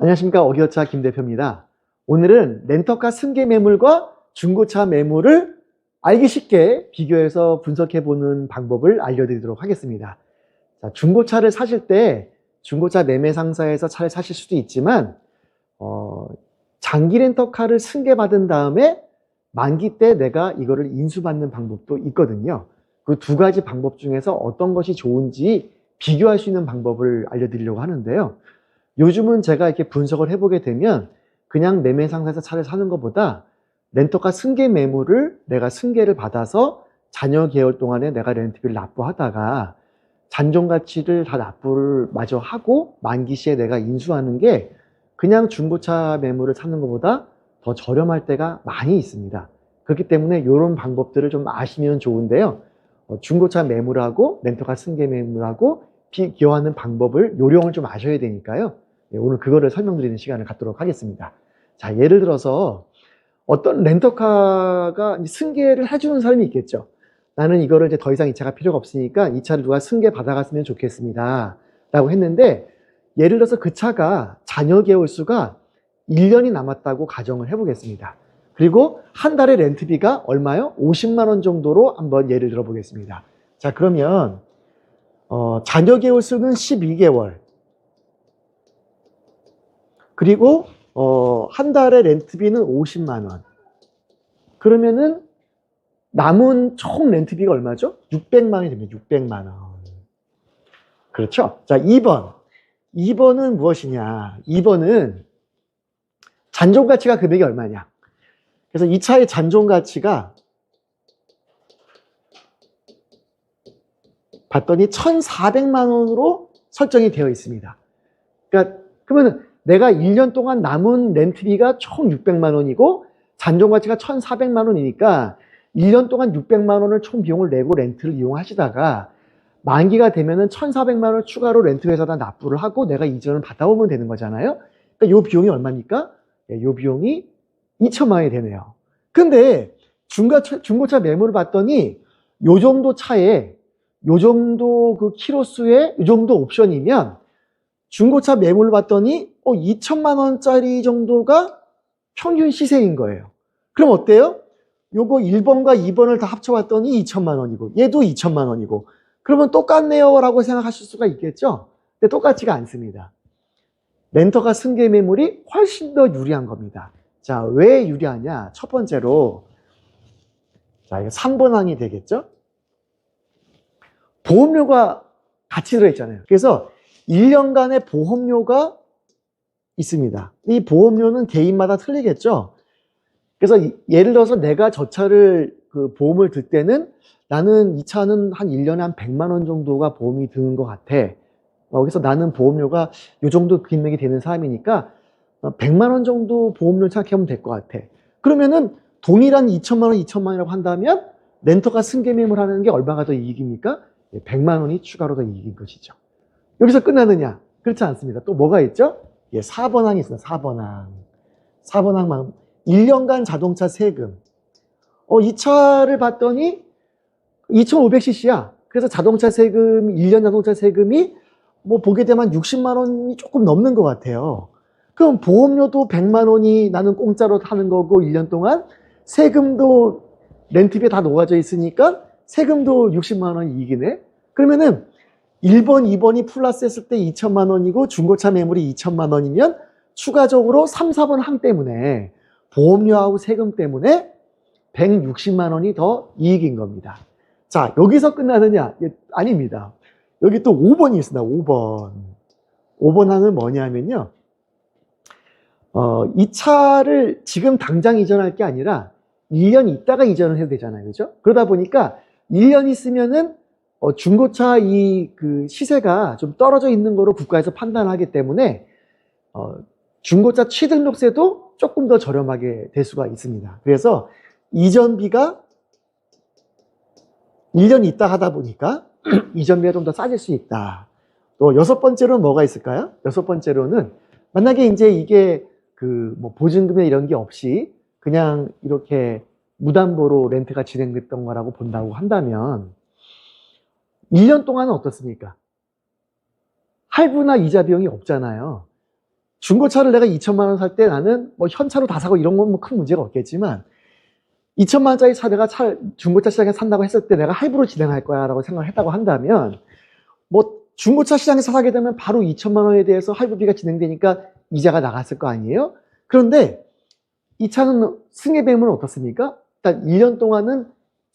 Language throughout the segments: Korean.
안녕하십니까 어기어차 김 대표입니다. 오늘은 렌터카 승계 매물과 중고차 매물을 알기 쉽게 비교해서 분석해 보는 방법을 알려드리도록 하겠습니다. 자, 중고차를 사실 때 중고차 매매 상사에서 차를 사실 수도 있지만 어, 장기 렌터카를 승계받은 다음에 만기 때 내가 이거를 인수받는 방법도 있거든요. 그 두 가지 방법 중에서 어떤 것이 좋은지 비교할 수 있는 방법을 알려드리려고 하는데요. 요즘은 제가 이렇게 분석을 해보게 되면 그냥 매매 상사에서 차를 사는 것보다 렌터카 승계 매물을 내가 승계를 받아서 잔여 개월 동안에 내가 렌트비를 납부하다가 잔존 가치를 다 납부를 마저 하고 만기 시에 내가 인수하는 게 그냥 중고차 매물을 사는 것보다 더 저렴할 때가 많이 있습니다. 그렇기 때문에 이런 방법들을 좀 아시면 좋은데요. 어, 중고차 매물하고 렌터카 승계 매물하고 비교하는 방법을 요령을 좀 아셔야 되니까요. 예, 오늘 그거를 설명드리는 시간을 갖도록 하겠습니다. 자, 예를 들어서 어떤 렌터카가 승계를 해주는 사람이 있겠죠. 나는 이거를 이제 더 이상 이 차가 필요가 없으니까 이 차를 누가 승계 받아갔으면 좋겠습니다. 라고 했는데 예를 들어서 그 차가 잔여 개월 수가 1년이 남았다고 가정을 해보겠습니다. 그리고 한 달에 렌트비가 얼마요? 50만 원 정도로 한번 예를 들어 보겠습니다. 자, 그러면 어, 잔여 개월 수는 12개월. 그리고 어, 한 달에 렌트비는 50만 원. 그러면은 남은 총 렌트비가 얼마죠? 600만 원이 됩니다. 600만 원. 그렇죠? 자, 2번. 2번은 무엇이냐? 2번은 잔존 가치가 금액이 얼마냐? 그래서 이 차의 잔존 가치가 봤더니 1,400만 원으로 설정이 되어 있습니다. 그러니까 그러면 내가 1년 동안 남은 렌트비가 총 600만 원이고 잔존 가치가 1,400만 원이니까 1년 동안 600만 원을 총 비용을 내고 렌트를 이용하시다가 만기가 되면은 1,400만 원을 추가로 렌트 회사다 납부를 하고 내가 이전을 받아오면 되는 거잖아요. 그러니까 이 비용이 얼마입니까? 이 비용이 2천만 원이 되네요. 근데 중고차, 중고차 매물을 봤더니 요 정도 차에 요 정도 그 키로수에 요 정도 옵션이면 중고차 매물을 봤더니 어 2천만 원짜리 정도가 평균 시세인 거예요. 그럼 어때요? 요거 1번과 2번을 다 합쳐봤더니 2천만 원이고 얘도 2천만 원이고 그러면 똑같네요 라고 생각하실 수가 있겠죠? 근데 똑같지가 않습니다. 렌터가 승계 매물이 훨씬 더 유리한 겁니다. 자, 왜 유리하냐? 첫 번째로 자, 이거 3번 항이 되겠죠? 보험료가 같이 들어있잖아요. 그래서 1년간의 보험료가 있습니다. 이 보험료는 개인마다 틀리겠죠? 그래서 이- 예를 들어서 내가 저 차를 그 보험을 들 때는 나는 이 차는 한 1년에 한 100만 원 정도가 보험이 드는 것 같아. 어, 그래서 나는 보험료가 이 정도 금액이 되는 사람이니까 어, 100만 원 정도 보험료를 생각하면 될 것 같아. 그러면은 동일한 2천만 원, 2천만 원이라고 한다면 렌터가 승계 매물 하는 게 얼마가 더 이익입니까? 예, 100만 원이 추가로 더 이익인 것이죠. 여기서 끝나느냐? 그렇지 않습니다. 또 뭐가 있죠? 예, 4번 항이 있습니다. 4번 항. 4번 항만 1년간 자동차 세금. 어, 이 차를 봤더니 2,500cc야. 그래서 자동차 세금, 1년 자동차 세금이 뭐 보게 되면 60만 원이 조금 넘는 것 같아요. 그럼 보험료도 100만 원이 나는 공짜로 타는 거고 1년 동안 세금도 렌트비에 다 녹아져 있으니까 세금도 60만 원 이익이네. 그러면은 1번, 2번이 플러스 했을 때 2천만 원이고 중고차 매물이 2천만 원이면 추가적으로 3, 4번 항 때문에 보험료하고 세금 때문에 160만 원이 더 이익인 겁니다. 자, 여기서 끝나느냐? 예, 아닙니다. 여기 또 5번이 있습니다. 5번. 5번 항은 뭐냐면요. 어, 이 차를 지금 당장 이전할 게 아니라 1년 있다가 이전을 해도 되잖아요. 그죠? 그러다 보니까 1년 있으면은 어, 중고차 이 그 시세가 좀 떨어져 있는 거로 국가에서 판단하기 때문에 어, 중고차 취등록세도 조금 더 저렴하게 될 수가 있습니다. 그래서 이전비가 1년 있다 하다 보니까 이전비가 좀 더 싸질 수 있다. 또 여섯 번째로는 뭐가 있을까요? 여섯 번째로는 만약에 이제 이게 그 뭐 보증금이나 이런 게 없이 그냥 이렇게 무담보로 렌트가 진행됐던 거라고 본다고 한다면 1년 동안은 어떻습니까? 할부나 이자 비용이 없잖아요. 중고차를 내가 2천만 원 살 때 나는 뭐 현차로 다 사고 이런 건뭐큰 문제가 없겠지만 2천만 원짜리 차 내가 차 중고차 시장에 산다고 했을 때 내가 할부로 진행할 거야라고 생각을 했다고 한다면 뭐 중고차 시장에서 사게 되면 바로 2천만 원에 대해서 할부비가 진행되니까 이자가 나갔을 거 아니에요? 그런데 이 차는 승계 배임은 어떻습니까? 일단 1년 동안은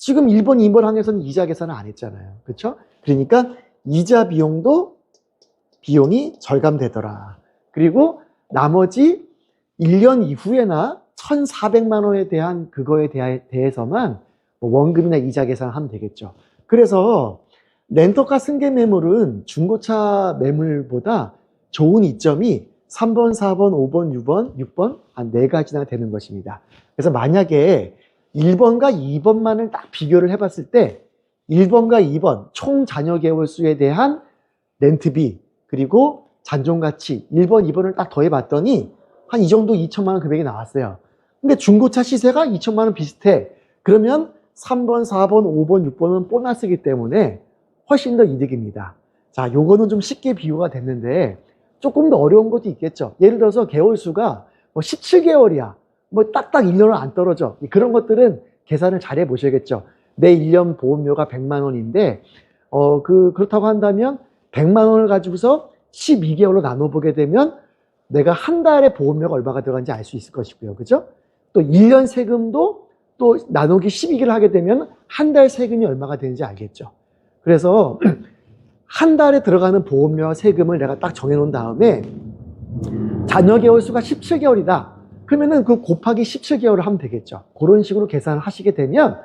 지금 1번, 2번 항에서는 이자 계산을 안 했잖아요. 그렇죠? 그러니까 이자 비용도 비용이 절감되더라. 그리고 나머지 1년 이후에나 1,400만 원에 대한 그거에 대해서만 뭐 원금이나 이자 계산을 하면 되겠죠. 그래서 렌터카 승계 매물은 중고차 매물보다 좋은 이점이 3번, 4번, 5번, 6번, 6번 한네 가지나 되는 것입니다. 그래서 만약에 1번과 2번만을 딱 비교를 해봤을 때 1번과 2번 총 잔여 개월 수에 대한 렌트비 그리고 잔존 가치 1번, 2번을 딱 더해봤더니 한 이 정도 2천만 원 금액이 나왔어요. 근데 중고차 시세가 2천만 원 비슷해. 그러면 3번, 4번, 5번, 6번은 보너스이기 때문에 훨씬 더 이득입니다. 자, 요거는 좀 쉽게 비교가 됐는데 조금 더 어려운 것도 있겠죠. 예를 들어서 개월 수가 뭐 17개월이야. 뭐 딱딱 1년을 안 떨어져. 그런 것들은 계산을 잘 해 보셔야겠죠. 내 1년 보험료가 100만 원인데 어, 그 그렇다고 한다면 100만 원을 가지고서 12개월로 나눠 보게 되면 내가 한 달에 보험료가 얼마가 들어간지 알 수 있을 것이고요. 그죠? 또 1년 세금도 또 나누기 12개를 하게 되면 한 달 세금이 얼마가 되는지 알겠죠. 그래서 한 달에 들어가는 보험료와 세금을 내가 딱 정해 놓은 다음에 잔여 개월 수가 17개월이다. 그러면은 그 곱하기 17개월을 하면 되겠죠. 그런 식으로 계산을 하시게 되면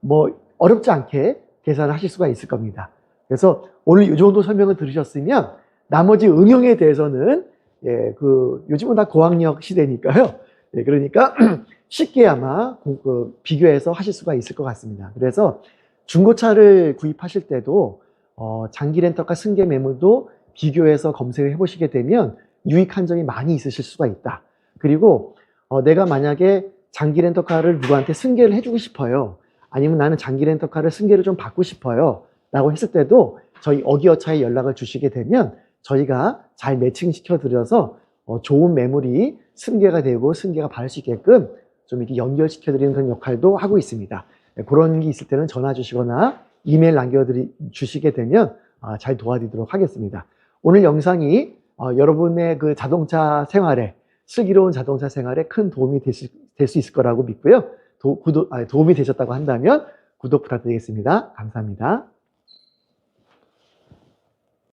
뭐 어렵지 않게 계산을 하실 수가 있을 겁니다. 그래서 오늘 이 정도 설명을 들으셨으면 나머지 응용에 대해서는 예, 그 요즘은 다 고학력 시대니까요. 예, 그러니까 쉽게 아마 고- 그 비교해서 하실 수가 있을 것 같습니다. 그래서 중고차를 구입하실 때도 어, 장기 렌터카 승계 매물도 비교해서 검색을 해보시게 되면 유익한 점이 많이 있으실 수가 있다. 그리고 어, 내가 만약에 장기 렌터카를 누구한테 승계를 해주고 싶어요. 아니면 나는 장기 렌터카를 승계를 좀 받고 싶어요. 라고 했을 때도 저희 어기어차에 연락을 주시게 되면 저희가 잘 매칭시켜 드려서 어, 좋은 매물이 승계가 되고 승계가 받을 수 있게끔 좀 이렇게 연결시켜 드리는 그런 역할도 하고 있습니다. 네, 그런 게 있을 때는 전화 주시거나 이메일 남겨 주시게 되면 아, 잘 도와드리도록 하겠습니다. 오늘 영상이 어, 여러분의 그 자동차 생활에 슬기로운 자동차 생활에 큰 도움이 될수 있을 거라고 믿고요. 도, 구독, 아니, 도움이 되셨다고 한다면 구독 부탁드리겠습니다. 감사합니다.